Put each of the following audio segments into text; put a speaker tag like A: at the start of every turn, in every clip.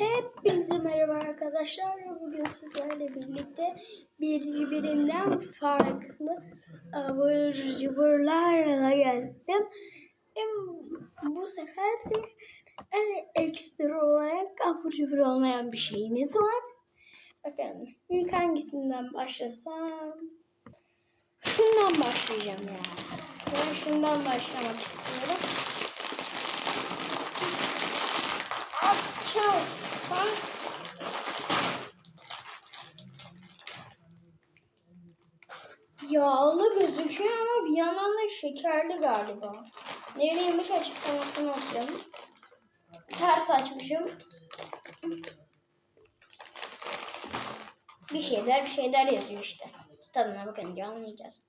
A: Hepinize merhaba arkadaşlar. Bugün sizlerle birlikte birbirinden farklı abur cuburlarla geldim. Bu sefer en ekstra olarak abur cubur olmayan bir şeyimiz var. Bakın ilk hangisinden başlasam? Şundan başlayacağım ya. Ben şundan başlamak istiyorum. Açalım. Yağlı gözüküyor ama bir yandan da şekerli galiba. Nereymiş açıklamasını okuyalım. Ters açmışım. Bir şeyler bir şeyler yazıyor işte. Tadına bakınca anlayacağız.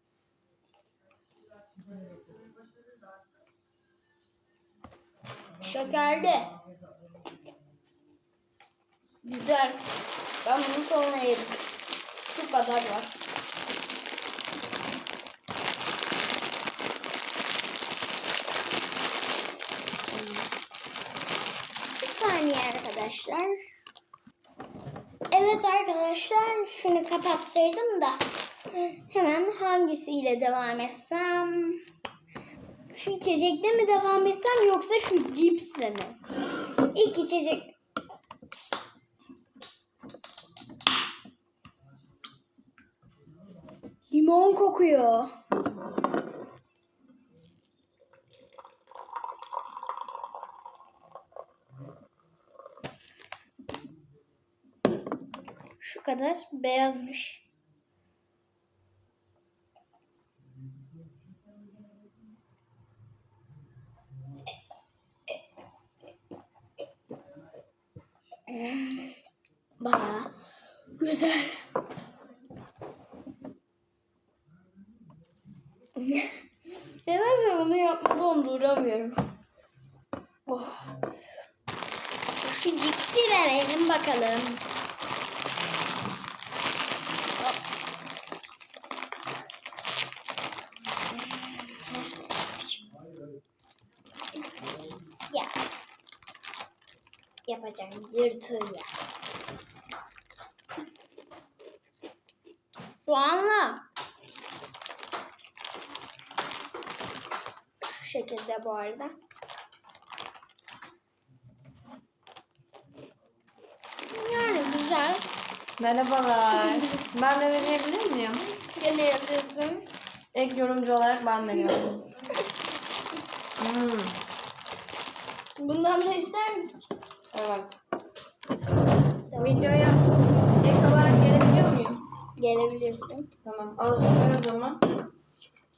A: Şekerli. Güzel. Ben bunu sonra yerim. Şu kadar var. Bir saniye arkadaşlar. Evet arkadaşlar şunu kapattırdım da hemen hangisiyle devam etsem? Şu içecekle mi devam etsem yoksa şu cipsle mi? İlk içecek Limon kokuyor. Şu kadar beyazmış. Oh. Şu cipsi verin bakalım. Ya. Yapacağım yırtır ya. Soğanla. Şu şekilde bu arada. Yani güzel.
B: Merhabalar. Ben de deneyebilir miyim?
A: Gene yapıyorsun.
B: Ek yorumcu olarak ben deniyorum. Hmm,
A: Bundan da ister misin?
B: evet. Videoya ek olarak gelebiliyor muyum?
A: Gelebilirsin.
B: Tamam. Azıcık o zaman.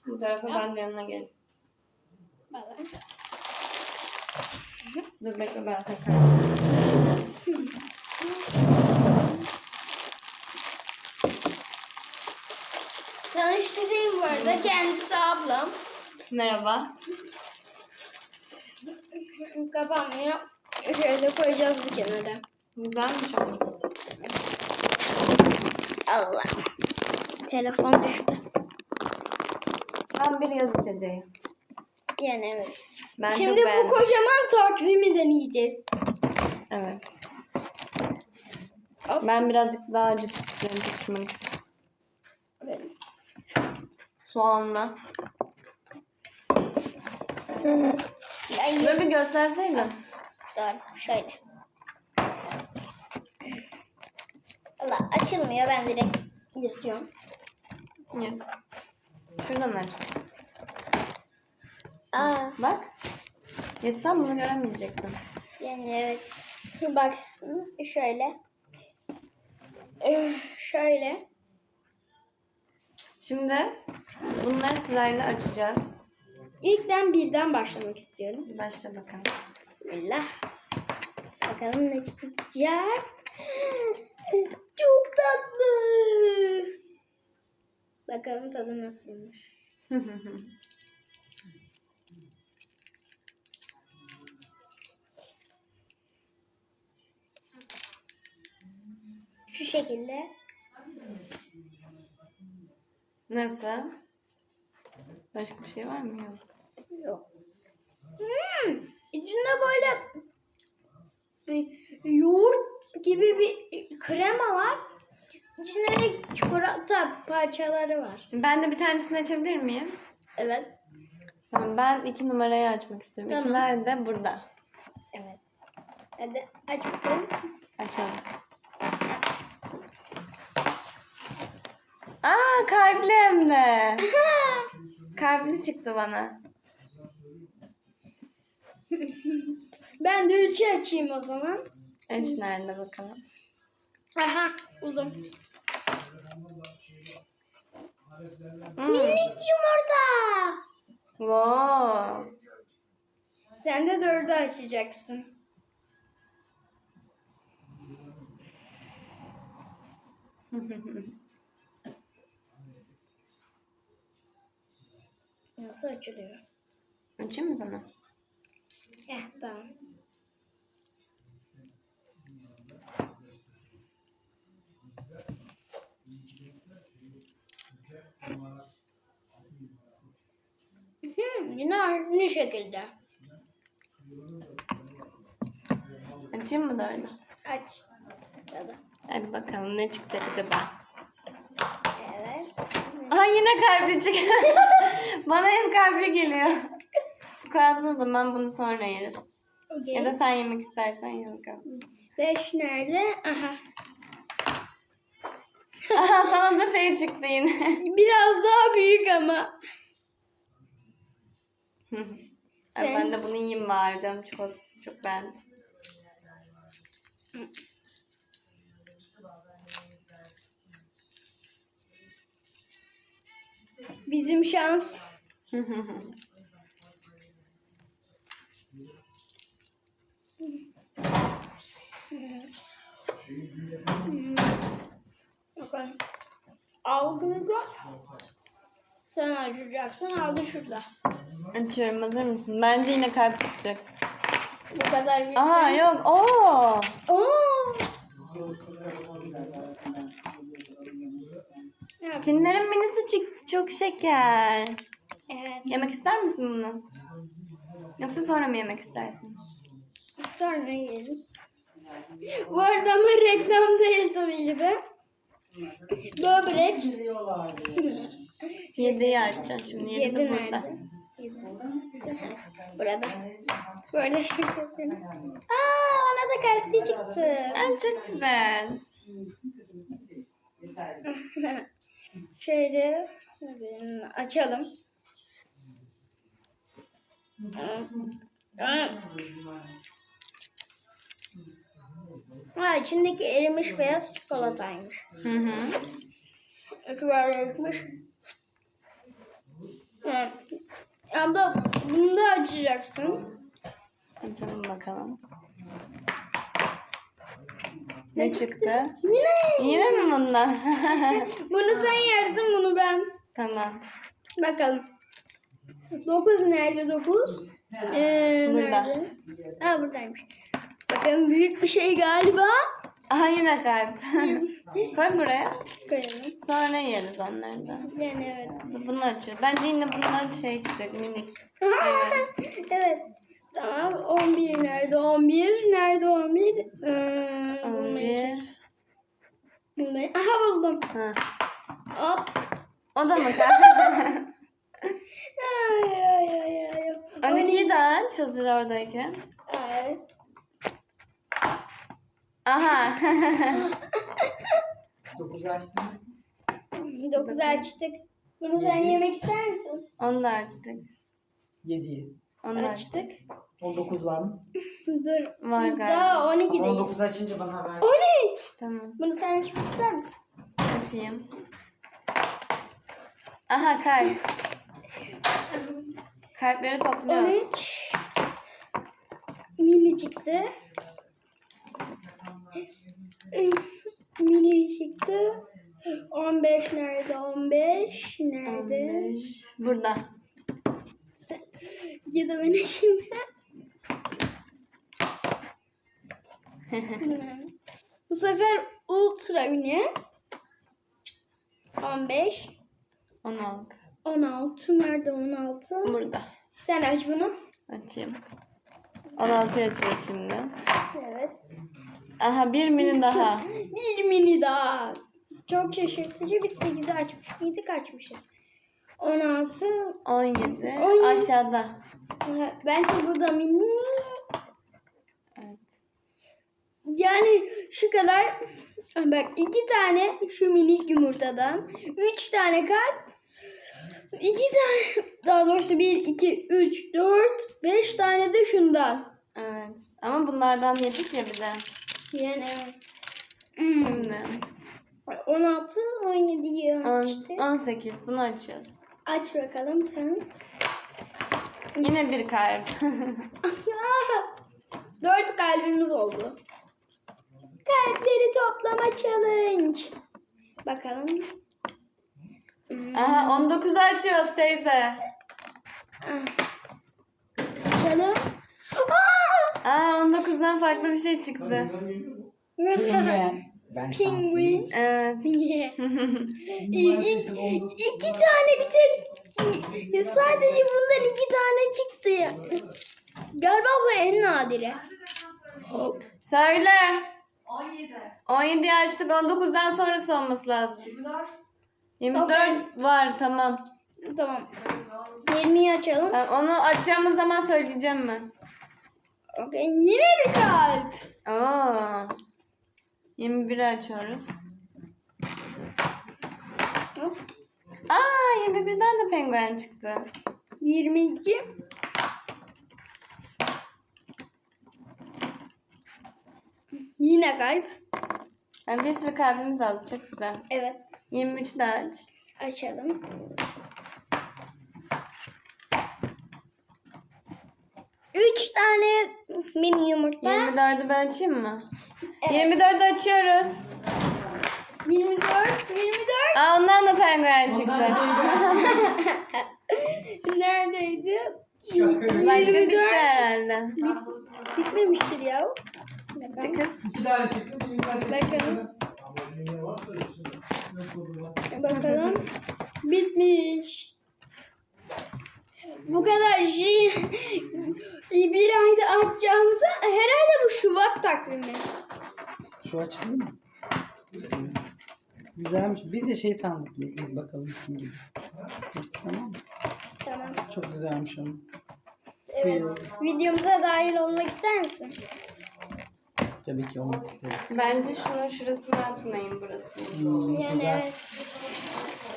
B: Bu tarafa ben de yanına.
A: Bana.
B: Dur bekle ben seni
A: Tanıştırayım bu arada. Kendisi ablam.
B: Merhaba.
A: Kapanmıyor. Şöyle koyacağız bir kenara.
B: Güzelmiş ama.
A: Allah. Telefon düştü.
B: Tam bir yaz içeceği.
A: Yani evet.
B: Ben
A: Şimdi
B: çok
A: bu
B: beğendim.
A: kocaman takvimi deneyeceğiz.
B: Evet. Ben birazcık daha acı istiyorum kısmını. Soğanla. Dur bir gösterseydin.
A: Dur şöyle. Allah açılmıyor ben direkt yırtıyorum.
B: Evet. Şuradan aç.
A: Aa
B: Bak. Yetsem bunu göremeyecektim.
A: yani evet. Bak şöyle. Ee, Şöyle.
B: Şimdi bunları sırayla açacağız.
A: İlk ben birden başlamak istiyorum.
B: Başla bakalım.
A: Bismillah. Bakalım ne çıkacak. Çok tatlı. Bakalım tadı nasılmış. Şu şekilde.
B: Nasıl? Başka bir şey var mı? Yok.
A: Yok. Hmm, içinde böyle bir yoğurt gibi bir krema var. İçinde de çikolata parçaları var.
B: Ben de bir tanesini açabilir miyim?
A: Evet.
B: Tamam, ben iki numarayı açmak istiyorum.
A: Tamam.
B: İki nerede? Burada.
A: Evet. Hadi aç bakalım.
B: Açalım. Aa kalpli hem de. Kalpli çıktı bana.
A: ben de üçü açayım o zaman.
B: Üç nerede bakalım.
A: Aha buldum.
B: Hmm.
A: Minik yumurta.
B: Wow.
A: Sen de dördü açacaksın. Nasıl açılıyor?
B: Açayım mı sana?
A: Eh tamam. Hı, yine aynı şekilde.
B: Açayım mı dördü?
A: Aç.
B: Hadi bakalım ne çıkacak acaba?
A: Evet.
B: Aa yine kalpli çıktı. bana hep kalpli geliyor. Kalsın o zaman bunu sonra yeriz.
A: Okey.
B: Ya da sen yemek istersen ye bakalım.
A: Beş nerede? Aha.
B: Aha sana da şey çıktı yine.
A: Biraz daha büyük ama. Sen-
B: ben de bunu yiyeyim bari canım çikolatasını çok beğendim.
A: Bizim şans. Bakalım. Al da. Sen açacaksın. Aldı şurada.
B: Açıyorum hazır mısın? Bence yine kalp çıkacak.
A: Bu kadar.
B: Aha yok. Oo.
A: Oo. Ya,
B: Kinder'in minisi çıktı. Çok şeker.
A: Evet.
B: Yemek ister misin bunu? Yoksa sonra mı yemek istersin?
A: Sonra yiyelim. Bu arada ama reklam değil tabii ki de. Böbrek.
B: Yediği açacağız şimdi. Yedi,
A: Yedi
B: burada.
A: nerede? Burada. Böyle şey yapıyorum. Aa bana da kalpli çıktı.
B: Ay, çok güzel.
A: Şöyle açalım. Ha içindeki erimiş beyaz çikolataymış.
B: Hı hı.
A: Evet. Abla bunu da açacaksın.
B: Açalım bakalım. Ne çıktı?
A: Yine.
B: Yine mi bundan?
A: Bunu sen yersin bunu ben.
B: tamam.
A: Bakalım. 9 nerede 9? Ee,
B: Burada.
A: Nerede? Aa buradaymış. Bakın büyük bir şey galiba.
B: Aha yine kalp. Koy buraya.
A: Koyalım.
B: Sonra yeriz onları da.
A: Yani evet.
B: Bunu açıyor. Bence yine bundan şey çıkacak minik. Evet.
A: evet. Tamam. 11 nerede? 11 nerede 11? Ee, bulmaya
B: 11.
A: bulmaya- Aha buldum.
B: Ha.
A: Hop.
B: O da mı?
A: Ay ay ay ay.
B: 12'yi de aç hazır oradayken.
A: Evet.
B: Aha.
C: 9'u açtınız mı?
A: 9 açtık. Bunu sen yemek ister misin?
B: Onu da açtık.
C: 7'yi.
B: Onu da
A: Açtık.
B: açtık.
C: 19 var mı?
A: Dur.
B: Var galiba.
A: Daha 12'deyiz.
C: 19 açınca bana haber.
A: 13.
B: Tamam.
A: Bunu sen açmak ister misin?
B: Açayım. Aha kalp. Kalpleri topluyoruz.
A: 13. Mini çıktı. Mini çıktı. 15 nerede? 15 nerede?
B: 15. Burada.
A: Sen- Ya da ben açayım. Bu sefer ultra mini. 15.
B: 16.
A: 16 nerede 16?
B: Burada.
A: Sen aç bunu.
B: Açayım. 16'yı açıyoruz şimdi.
A: Evet.
B: Aha bir mini daha.
A: Bir mini daha. Çok şaşırtıcı. Biz 8'i açmış mıydık? Açmışız. 16.
B: 17.
A: On-
B: Aşağıda.
A: Aha, Bence bu da mini. Yani şu kadar. Ah, Bak iki tane şu minik yumurtadan. Üç tane kalp. iki tane daha doğrusu bir, iki, üç, dört, beş tane de şundan.
B: Evet. Ama bunlardan yedik ya bir de.
A: Yani evet.
B: Şimdi.
A: 16, 17'yi
B: on-
A: açtık.
B: 18. Bunu açıyoruz.
A: Aç bakalım sen.
B: Yine bir kalp.
A: Dört kalbimiz oldu. Kalpleri toplama challenge. Bakalım. Hmm,
B: Aha 19'u açıyoruz teyze.
A: Açalım.
B: Aa 19'dan farklı bir şey çıktı.
C: Ben. Ben
A: Penguin.
B: Evet.
A: İki, iki tane bir tek. Ya sadece bundan iki tane çıktı ya. Galiba bu en nadiri.
B: Söyle. 17'yi açtık. 19'dan sonrası olması lazım. 24
A: Okey.
B: var tamam.
A: Tamam. 20'yi açalım.
B: Ben onu açacağımız zaman söyleyeceğim ben.
A: Okey. Yine bir kalp.
B: Oo. 21'i açıyoruz. Aa 21'den de penguen çıktı.
A: 22. Yine kalp.
B: Yani bir sürü kalbimiz aldı. Çok güzel.
A: Evet.
B: 23 de aç.
A: Açalım. Üç tane mini yumurta.
B: 24'ü ben açayım mı?
A: Evet.
B: 24'ü açıyoruz.
A: 24. 24.
B: Aa ondan da penguen çıktı.
A: Neredeydi?
B: Başka bitti herhalde.
A: Bitmemiştir ya.
B: Bitti kız.
C: İki tane çıktı. Bir tane
A: Bakalım. Bakalım. Bitmiş. Bu kadar şey bir ayda açacağımıza herhalde bu Şubat takvimi.
C: Şu açıldı mı? Güzelmiş. Biz de şey sandık. Bir bir bakalım kim gibi. Hepsi tamam mı?
A: Tamam.
C: Çok güzelmiş onun.
A: Evet. Videomuza dahil olmak ister misin?
C: Tabii ki olmak isterim.
B: Bence şunun şurasını atmayın burası.
C: Hmm,
A: Yani
C: güzel.
A: evet.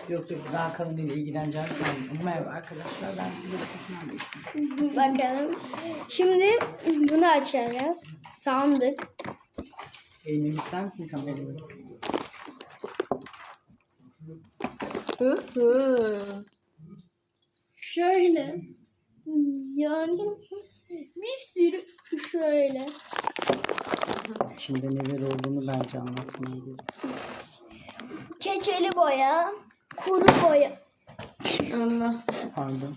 C: Yok yok daha kalın değil ilgileneceğim sandım. Merhaba arkadaşlar ben Pekmen Bey'sin.
A: Bakalım. Şimdi bunu açacağız. Sandık.
C: Eğilmemi ister misin kamerayı?
B: Hı hı.
A: Şöyle. Yani bir sürü şöyle.
C: İçinde neler olduğunu bence anlatmaya gerek.
A: Keçeli boya, kuru boya,
B: Allah.
C: Pardon.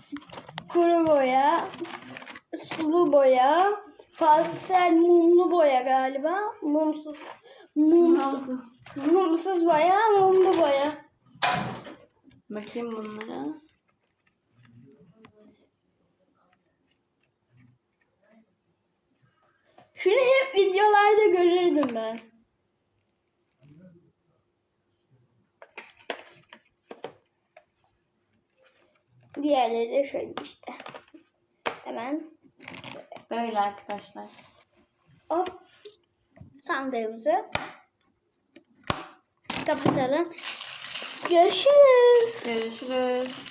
A: kuru boya, sulu boya, pastel mumlu boya galiba. Mumsuz. Mumsuz. Mumsuz boya, mumlu boya.
B: Bakayım bunlara.
A: Şunu videolarda görürdüm ben. Diğerleri de şöyle işte. Hemen
B: Böyle arkadaşlar.
A: hop sandığımızı kapatalım. Görüşürüz.
B: Görüşürüz.